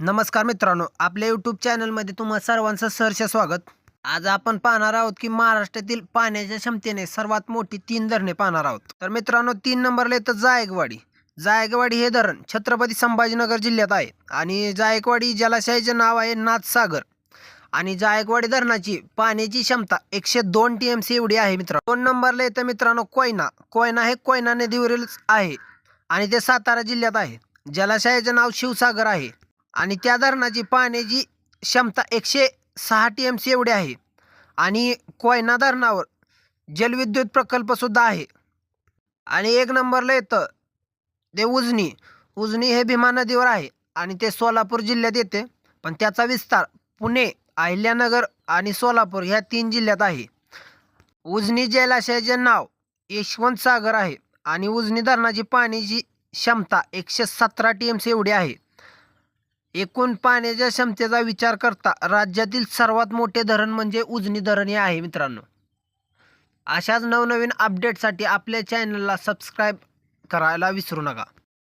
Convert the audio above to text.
नमस्कार मित्रांनो आपल्या यूट्यूब चॅनलमध्ये तुम्हा सर्वांचं सहर्ष स्वागत. आज आपण पाहणार आहोत की महाराष्ट्रातील पाण्याच्या क्षमतेने सर्वात मोठी तीन धरणे पाहणार आहोत. तर मित्रांनो तीन नंबरला येतं जायकवाडी. जायकवाडी हे धरण छत्रपती संभाजीनगर जिल्ह्यात आहे आणि जायकवाडी जलाशयाचे नाव आहे नाथसागर. आणि जायकवाडी धरणाची पाण्याची क्षमता एकशे दोन टी एम सी एवढी आहे मित्रांनो. दोन नंबरला येतं मित्रांनो कोयना. कोयना हे कोयना नदीवरील आहे आणि ते सातारा जिल्ह्यात आहे. जलाशयाचे नाव शिवसागर आहे. आणि त्या धरणाची पाण्याची क्षमता एकशे सहा टी एम सी एवढी आहे. आणि कोयना धरणावर जलविद्युत प्रकल्पसुद्धा आहे. आणि एक नंबरला येतं ते उजनी. उजनी हे भीमा नदीवर आहे आणि ते सोलापूर जिल्ह्यात येते. पण त्याचा विस्तार पुणे अहिल्यानगर आणि सोलापूर ह्या तीन जिल्ह्यात आहे. उजनी जलाशयाचे नाव यशवंत सागर आहे आणि उजनी धरणाची पाण्याची क्षमता एकशे सतरा टी एम सी एवढी आहे. एकूण पाण्याच्या क्षमतेचा विचार करता राज्यातील सर्वात मोठे धरण म्हणजे उजनी धरण हे आहे मित्रांनो. अशाच नवनवीन अपडेटसाठी आपल्या चॅनलला सबस्क्राईब करायला विसरू नका.